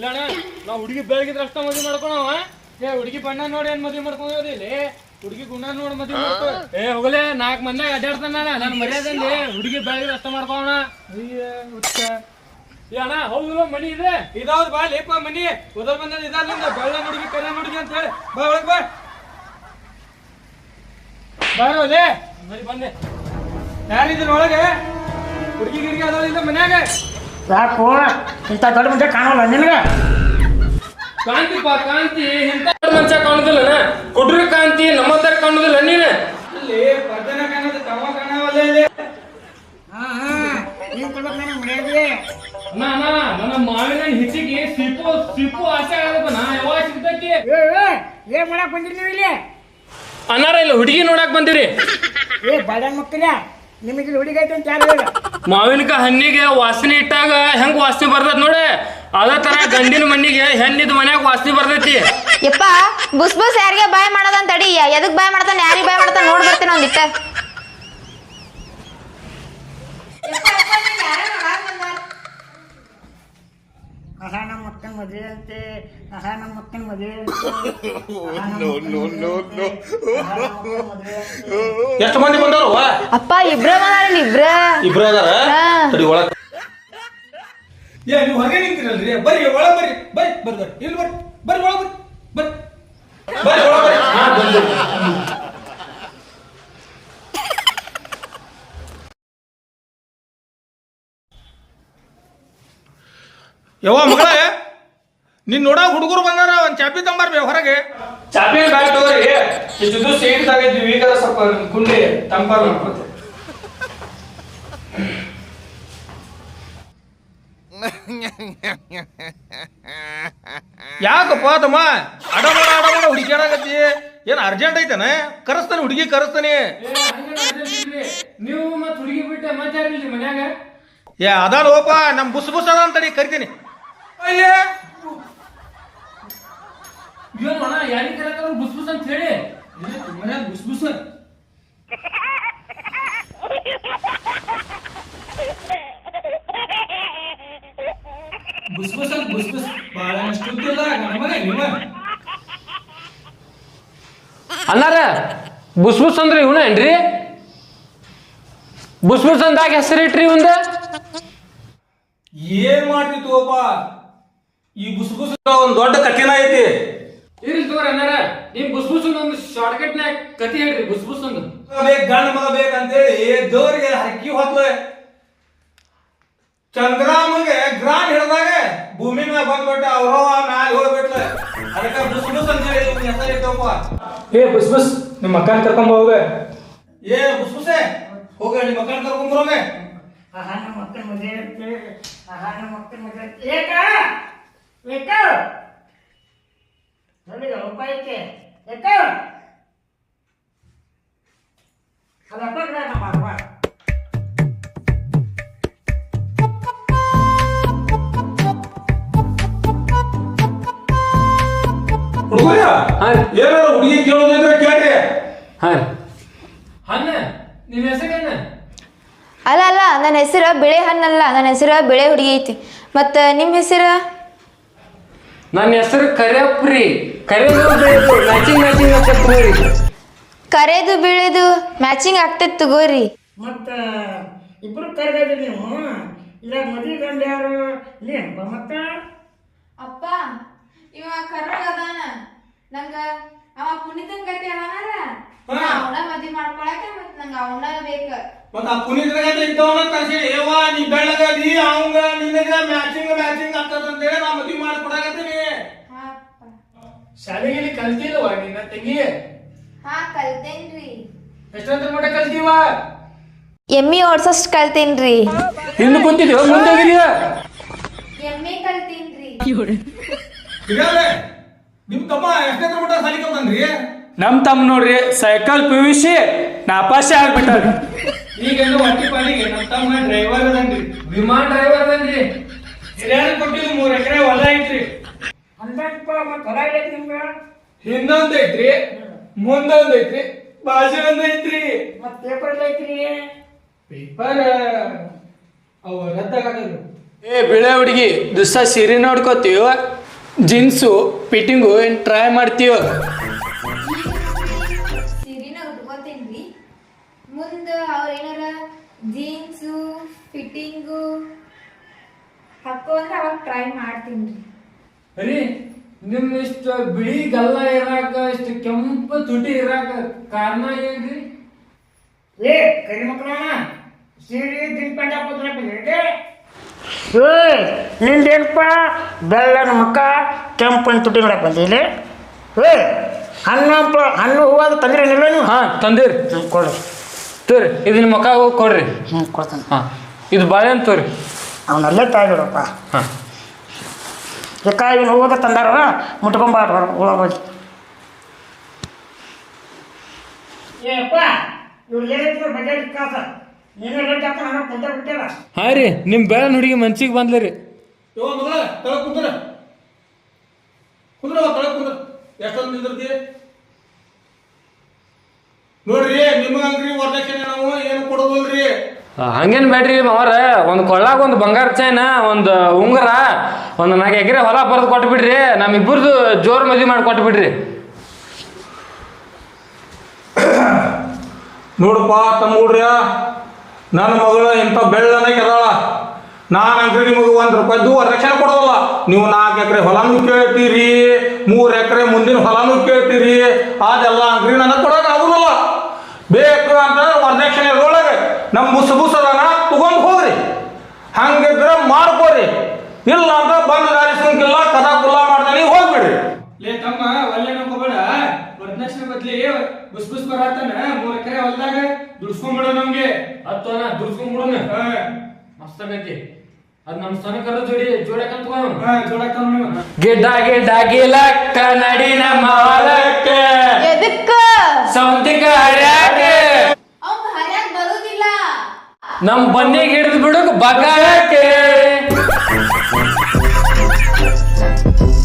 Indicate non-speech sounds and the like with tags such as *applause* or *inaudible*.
ಇಲ್ಲ ಅಣ್ಣ ಹುಡುಗಿ ಬೆಳಗಿದ್ರೆ ಅಷ್ಟ ಮದುವೆ ಮಾಡ್ಕೊಳವ ಏ, ಹುಡುಗಿ ಬಣ್ಣ ನೋಡಿ ಏನ್ ಮದುವೆ ಮಾಡ್ಕೊಂಡ್ರಿ ಹುಡುಗಿ ಗುಣ ನೋಡಿ ಮದುವೆ ಮಾಡ್ಕೊ ಏ, ಹೋಗಲೇ, ನಾಲ್ಕು ಮಂದಿ ಅಡ್ಡಾಡ್ತಾನ ನನ್ನ ಮರ್ಯಾದಲ್ಲಿ ಹುಡುಗಿ ಬೆಳಗಿದ್ರೆ ಅಷ್ಟ ಮಾಡ್ಕೋಣ ಏ, ಅಣ್ಣ, ಹೌದು, ಮನಿ ಇದೆ. ಇದಾವ್ದು ಬಾ ಲೇಪ ಮನಿ. ಉದರ್ ಬಂದ ಇದಲ್ಲ ಬೆಳ್ಳ ಹುಡುಗಿ ಕರೆ ಹುಡುಗಿ ಅಂತ ಹೇಳಿ. ಬಾ, ಒಳಗ್ ಬಾ. ಬರೋದೇ ಮರಿ ಬಂದೆ ಯಾರಿದ್ರ ಒಳಗೆ? ಹುಡುಗಿ ಗಿರ್ಗಿ ಅದಾಳಿಲ್ಲ ಮನ್ಯಾಗ? ಯಾಕೋ? ಇಂಥ ದೊಡ್ಡ ಮುಂದೆ ಕಾಣೋಲ್ಲ ನಿನಗೆ? ಕಾಂತಿ ಪಾ ಕಾಂತಿ. ಇಂತ ಮನುಷ್ಯ ಕಾಣುದಿಲ್ಲ ಕುಡ್ರಿ ಕಾಂತಿ ನಮ್ಮಂತರ ಕಾಣುದಿಲ್ಲ ನೀನು. ಅಲ್ಲಿ ಪರ್ದನ ಕಾಣೋದು ಇಲ್ಲಿ ಹಾ ಹಾ. ನೀವು ಕೊಡ್ಬೇಕು ನನಗೆ ಮರ್ಯಾದೆ? ಅಣ್ಣ ಅಣ್ಣ ನನ್ನ ಮಾವಿನ ಹಿಚ್ಚಿಗೆ ಸಿಪ್ಪು ಸಿಪ್ಪು ಆಸೆ ಆಗದಪ್ಪ ನಾ. ಯಾವಾಗ ಸಿಗ್ತೈತಿ? ಏ ಏ ಏನ್ ಮಾಡಕ್ ಬಂದಿರಿ ನೀವು ಇಲ್ಲಿ? ಅನಾರ ಇಲ್ಲ ಹುಡುಗಿ ನೋಡಕ್ ಬಂದಿರಿ. ಏ ಬಡ ಮಕ್ಕಳ ನಿಮಗೆ ಹುಡುಗಿ ಹುಡುಗ ಐತೆ ಅಂತ ಯಾರು ಹೇಳ? ಮಾವಿನಕಾಯಿ ಹಣ್ಣಿಗೆ ವಾಸನೆ ಇಟ್ಟಾಗ ಹೆಂಗ್ ವಾಸನೆ ಬರ್ತೈತಿ ನೋಡಿ. ಅದೇ ತರ ಗಂಡಿನ ಮಣ್ಣಿಗೆ ಹೆಣ್ಣಿದ ಮನ್ಯಾಗ ವಾಸನೆ ಬರ್ತೈತಿ. ಯಪ್ಪ ಬುಸ್ ಬುಸ್ ಯಾರಿಗೆ ಬಾಯ್ ಮಾಡೋದಂತ ಅಡಿ. ಎದಕ್ ಬಾಯ್ ಮಾಡ್ತಾನೆ ಯಾರಿಗೆ ಬಾಯ್ ಮಾಡ್ತಾನೆ ನೋಡ್ ಬರ್ತೀನಿ ಒಂದಿಟ್ಟ. ಮದುವೆ ಅಂತೆ. ಆಹಾ ನಮ್ಮ ಮಕ್ಕನ ಮದುವೆ ನೋ ನೋ ನೋ ನೋ ಎಷ್ಟು ಮಂದಿ ಬಂದವ್ರವ್ವ ಅಪ್ಪ ಇಬ್ರ ಬಂದಾರ ಇಬ್ರ? ಇಬ್ರು ಅದಾರ? ಹಾ. ತಡಿ ಒಳಗ. ಏ ನೀವು ಹೊರಗೆ ನಿಂತಿರಲ್ರಿ. ಬರ್ರಿ ಒಳ ಬರ್ರಿ. ಬರ್ರಿ ಬರ್ರಿ ಇಲ್ಲಿ ಬರ್ರಿ. ಬರ್ರಿ ಒಳಗ್ ಬರ್ರಿ. ಬರ್ರಿ. ಬರ್ರಿ ಹಾ ಯವ್ವ ಮಗಳ. ನಿನ್ ನೋಡ ಹುಡುಗರು ಬಂದಾರ ಒಂದ್ ಚಾಪಿ ತಂಬಾರ ಹೊರಗೆ. ಚಾಪಿ ಬ್ಯಾಗ್ ತಗೋರಿ. ಇಷ್ಟು ಸೀಟ್ ತಗಿದ್ವಿ ಈಗ ಸ್ವಲ್ಪ ಕುಂಡಿ ತಂಪಾರ ಮಾಡ್ಕೊತೆ ಯಾಕಪ್ಪ ತಮ್ಮ? ಅಡಮಾಡ ಅಡಮಾಡ ಹುಡುಕ್ಯಾಡಕತ್ತಿ. ಏನ್ ಅರ್ಜೆಂಟ್ ಐತನ? ಕರೆಸ್ತಾನೆ ಹುಡುಗಿ ಕರೆಸ್ತಾನೆ. ನೀವು ಮತ್ ಹುಡುಗಿ ಬಿಟ್ಟೆ ಮತ್ತೆ ಮನ್ಯಾಗ? ಏ ಅದಾನೋಪ ನಮ್ ಬುಸ್ ಬುಸ್ ಅದ ಅಂತ ಕರಿತೀನಿ. ಅಲ್ಲಿ ಏನು ಅಣ್ಣ ಯಾರಿಗೆ ಬುಸ್ ಬುಸ್ ಅಂತ ಹೇಳಿ. ಮನ್ಯಾಗ ಬುಸ್ ಬುಸ್. ಬುಸ್ ಬುಸ್ ಅಂತ ಬುಸ್ ಬುಸ್. ಬಹಳ ಅಷ್ಟಿಲ್ಲ ನಮಗೆ ನಿಮ್ಮ ಬುಸ್ ಬುಸ್ ಅಂದ್ರೆ ಇವನ ಏನ್ರಿ? ಬುಸ್ ಬುಸ್ ಅಂದಾಗ ಹೆಸರಿಟ್ರಿ ಇವಂದ? ಏನ್ ಮಾಡ್ತಿತ್ತು ಈ ಬುಸ್ ಬುಸ್ ಒಂದ್ ದೊಡ್ಡ ಕಠಿಣ ಐತಿ. ಇರ್ಲಿ ತಗೋರಿ ಅನ್ನಾರ ನಿಮ್ ಬುಸ್ ಬುಸ್ ಒಂದು ಶಾರ್ಟ್ಕಟ್ ನಾಗ ಕತಿ ಹೇಳ್ರಿ ಬುಸ್ ಬುಸ್ ಒಂದು ಬೇಕ್ ಗಂಡ ಮಗ ಬೇಕಂತೇಳಿ ದೇವ್ರಿಗೆ ಹಕ್ಕಿ ಹೊತ್ಲ. ಚಂದ್ರಾಮಗೆ ಗ್ರಾನ್ ಹಿಡ್ದಾಗ ಭೂಮಿ ಮ್ಯಾಗ ಬಂದ್ಬಿಟ್ಟ ಅವ್ರ ಮ್ಯಾಲ ಹೋಗ್ಬಿಟ್ಲ. ಅದಕ್ಕೆ ಬುಸ್ ಬುಸ್ ಅಂತ ಹೇಳಿ ನಿಮ್ ಹೆಸರು ಇಟ್ಟಪ್ಪ ಏ ಬುಸ್ ಬುಸ್ ನಿಮ್ಮ ಅಕ್ಕನ ಕರ್ಕೊಂಡ್ ಹೋಗ. ಏ ಬುಸ್ ಬುಸೆ ಹೋಗ ನಿಮ್ಮ ಮಕ್ಕಳನ್ನ ಕರ್ಕೊಂಬರೋಗೆ ಆಹಾ ನಮ್ಮ ಮಕ್ಕನ ಮದುವೆ ಆಹಾ ನಮ್ಮ ಮಕ್ಕನ ಮದುವೆ ಏಕ? ಏಕ? ಉಪಾಯಕ್ಕೆ ಐತೆ ಏಕ ಅದಪ್ಪ ನಮ್ಮ. ಏನಾರ ಹುಡುಗಿ ಕೇಳೋದಿದ್ರೆ ಕೇಳ್ರಿ. ಹಾ ಹಣ್ಣ ನಿಮ್ ಹೆಸರೇನ ಅಲ್ಲ ಅಲ್ಲ ನನ್ನ ಹೆಸರು ಬಿಳೆ ಹಣ್ಣಲ್ಲ ನನ್ನ ಹೆಸರು ಬಿಳೆ ಹುಡುಗಿ ಐತಿ. ಮತ್ತ ನಿಮ್ಮ ಹೆಸರು? ನನ್ನ ಹೆಸರು ಕರೆಪ್ರಿ. ಕರಿಯದು ಮ್ಯಾಚಿಂಗ್ ಮ್ಯಾಚಿಂಗ್ ಅಂತ ತಗೋರಿ ಕರೆದು ಬೀಳದು ಮ್ಯಾಚಿಂಗ್ ಆಗ್ತಿತ್ತು ತಗೋರಿ. ಮತ್ತ ಇಬ್ರು ಕರೆದಿದ್ರಿ ನೀವು? ಇಲ್ಲ ಮದುವೆ ಗಂಡ ಯಾರು? ನೀನಪ್ಪ ಮತ್ತ? ಅಪ್ಪ ಇವ ಕರ್ರಗ ಅದಾನ. ನಂಗ ಅವ ಪುನೀತನ್ ಗತಿ ಅದಾನ ಅವನ ಮದ್ವಿ ಮಾಡ್ಕೊಳಕ ಮತ್ ನಂಗ ಅವನ ಬೇಕ. ಮತ್ತ ಆ ಪುನೀತ್ರಾಗ ಇದ್ದವನ ತರ್ಸಿ ಏವಾ ನೀ ಬೆಳಗದಿ ಅವಂಗ ನಿನಗ ಮ್ಯಾಚಿಂಗ್ ಮ್ಯಾಚಿಂಗ್ ಆಗ್ತದ ಅಂತೇಳಿ ನಾ ಮದುವೆ ಮಾಡಿ ಕೊಡಾಕತ್ತೀನಿ ಹಾ ಅಪ್ಪ. ಶಾಲೆಗೆ ಕಲ್ತಿಲ್ವ ನಿನ್ನ ತಂಗಿ ಹಾ ಕಲ್ತೇನ್ರಿ. ಎಷ್ಟಂತ ಮಟ್ಟ ಕಲ್ತೀವ? ಎಮ್ಮಿ ಓಡ್ಸಷ್ಟು ಕಲ್ತೇನ್ರಿ. ಹಿಂದೆ ಕುಂತಿದ್ಯೋ ಮುಂದೆ ಹೋಗಿದ್ಯಾ? ಎಮ್ಮೆ ಕಲ್ತೇನ್ರಿ. ಇದಾವೆ ನಿಮ್ ತಮ್ಮ ಎಷ್ಟನೇ ಮಟ್ಟ ಸಾಲಿ ಕಲ್ತನ್ರಿ ನಮ್ ತಮ್ಮ ನೋಡ್ರಿ ಸೈಕಲ್ ಪಿ ವಿ ಸಿ ನಾಪಾಸೆ ಆಗ್ಬಿಟ್ಟಾರ. ಈಗ ಹೊಟ್ಟಿ ಪಾಲಿಗೆ ನಮ್ಮ ತಮ್ಮ ಡ್ರೈವರ್ ಅದನ್ರಿ. ವಿಮಾನ ಡ್ರೈವರ್ ಅದನ್ರಿ. ಹಿರಿಯರ್ ಕೊಟ್ಟಿದ್ದು ಮೂರ್ ಎಕರೆ ಹೊಲ ಐತ್ರಿ. ಅಂದಪ್ಪ ಮತ್ತೆ ಹೊಲ ಐತಿ ನಿಮ್ಗೆ? ಹಿಂದೊಂದ್ ಐತ್ರಿ ಮುಂದೊಂದ್ ಐತ್ರಿ ಬಾಜು ಒಂದ್ ಐತ್ರಿ. ಮತ್ತೆ ಪೇಪರ್ ಐತ್ರಿ? ಪೇಪರ್ ಅವ ರದ್ದಾಗದು ಏ ಬಿಳೆ ಹುಡುಗಿ ದಿವಸ ಸೀರೆ ನೋಡ್ಕೋತೀವ ಜೀನ್ಸು ಫಿಟ್ಟಿಂಗು ಏನ್ ಟ್ರೈ ಮಾಡ್ತೀವ ಸೀರಿನ ಉಟ್ಕೋತೀನಿ. ಮುಂದೆ ಅವ್ರ ಏನಾರ ಜೀನ್ಸು ಫಿಟ್ಟಿಂಗು ಹಾಕೋ ಅಂದ್ರೆ ಅವಾಗ ಟ್ರೈ ಮಾಡ್ತೀನಿ. ರೀ ನಿಮ್ ಇಷ್ಟ ಬಿಳಿ ಗಲ್ಲ ಇರಾಕ ಇಷ್ಟ ಕೆಂಪು ತುಟಿ ಇರಾಕ ಕಾರಣ ಏನ್ರಿ? ಏ ಕರಿ ಮಕ್ಕಳ ಸೀರೆ ತಿನ್ಪಂಡ ಏ? ನಿಂದೇನಪ್ಪ ಬೆಳ್ಳನ ಮಕ್ಕ ಕೆಂಪನ ತುಟಿ ನೋಡಕ್ ಬಂದಿಲ್ಲ ಏ ಹಣ್ಣು ಪ- ಹಣ್ಣು ಅದು ತಂದ್ರಿ ನಿಲ್ಲ ನೀವು ಹಾಂ ತಂದಿರಿ. ಹ್ಞೂ ಕೊಡ್ರಿ ತೋರಿ ಇದನ್ನ ಮುಖ ಹೋಗಿ ಕೊಡ್ರಿ. ಹ್ಞೂ ಕೊಡ್ತಾನೆ. ಹಾಂ ಇದು ಬಾಳೆಹಣ್ಣು ತೋರಿ. ಅವನಲ್ಲೇ ತಾಯಿಬಿಡಪ್ಪ ಹಾಂ. ಯಾಕ ಇವ್ನು ಹೂವಾದ ತಂದಾರ ಮುಟ್ಕೊಂಬಾರ ಒಳಗೋಗಿ ಹಾಂ ರೀ ನಿಮ್ ಬೆಳನ್ ಹುಡುಗಿ ಮನ್ಸಿಗೆ ಬಂದ್ಲ ರೀ. ಎಷ್ಟೊಂದು ನೋಡ್ರಿ ನಿಮ್ಗೆ ಅಂಗ್ರಿ ವರದಕ್ಷಿಣೆ ನಾವು ಏನು ಕೊಡೋದಿಲ್ರಿ ಹಂಗೇನ್ ಬೇಡ್ರಿ ಮಾವರ ಒಂದು ಕೊಳ್ಳಾಗ ಒಂದು ಬಂಗಾರ ಚೈನ ಒಂದು ಉಂಗುರ, ಒಂದು ನಾಲ್ಕು ಎಕರೆ ಹೊಲ ಬರೆದು ಕೊಟ್ಬಿಡ್ರಿ, ನಮ್ಮಿಬ್ಬರದು ಜೋರು ಮದುವೆ ಮಾಡಿ ಕೊಟ್ಬಿಡ್ರಿ. ನೋಡಪ್ಪ ತಮ್ಮ ಹುಡ್ರ್ಯ, ನನ್ನ ಮಗಳು ಇಂಥ ಬೆಳ್ಳನಾಗಿ ಅದಾಳ. ನಾನು ಅಂಗ್ರಿ ನಿಮಗೆ ಒಂದು ರೂಪಾಯಿದು ರಕ್ಷಣೆ ಕೊಡೋದಲ್ಲ. ನೀವು ನಾಲ್ಕು ಎಕರೆ ಹೊಲನು ಕೇಳ್ತೀರಿ, ಮೂರು ಎಕರೆ ಮುಂದಿನ ಹೊಲನೂ ಕೇಳ್ತೀರಿ. ಅದೆಲ್ಲ ಅಂದ್ರೆ ನನಗೆ ಕೊಡೋಕೆ ಆಗುದಿಲ್ಲ. ಬೇಕು ಇದ್ರೊಳಗೆ ನಮ್ಮ ಬುಸ್ ಬುಸ್ ಅದಾನ ತಗೊಂಡು ಹೋಗ್ರಿ. ಹಂಗಿದ್ರೆ ಮಾಡ್ಕೋರಿ. ಇಲ್ಲ ಅಂದ್ರೆ ಬಂದು ದಾರಿಸ್ಕೊಂಗಿಲ್ಲ ಕದ ಕುಲ್ಲ ಮಾಡ್ದಾನೆ ಹೋಗ್ಬಿಡ್ರಿ. ಲೇ ತಮ್ಮ ಒಲ್ಲೆ ನಂಬ್ಕೋಬೇಡ. ವರದಕ್ಷಿಣೆ ಬದ್ಲಿ ಬುಸ್ ಬುಸ್ ಬರತ್ತಾನ ಮೂರ್ ಎಕರೆ ಹೊಲ್ದಾಗ ದುಡ್ಸ್ಕೊಂಡ್ಬಿಡ ನಮ್ಗೆ. ಹತ್ತೋನ ದುಡ್ಸ್ಕೊಂಡ್ಬಿಡೋಣ ಮಸ್ತ್ ಆಗೈತಿ. ಅದ್ ನಮ್ ಸ್ತನಕರ ಜೋಡಿ ಜೋಡಕಂತ ಜೋಡಕ ಗಿಡ್ಡ ಗಿಡ್ಡ ಗಿಲಕ್ಕ ನಡಿ ನಮ್ಮ ಹೊಲಕ್ಕೆ ಎದಕ್ಕ? ಸೌಂತಿಕ ನಮ್ ಬನ್ನಿಗೆ ಹಿಡಿದು ಬಿಡಕ್ ಬಗಾಯಕ್ಕೆ *laughs*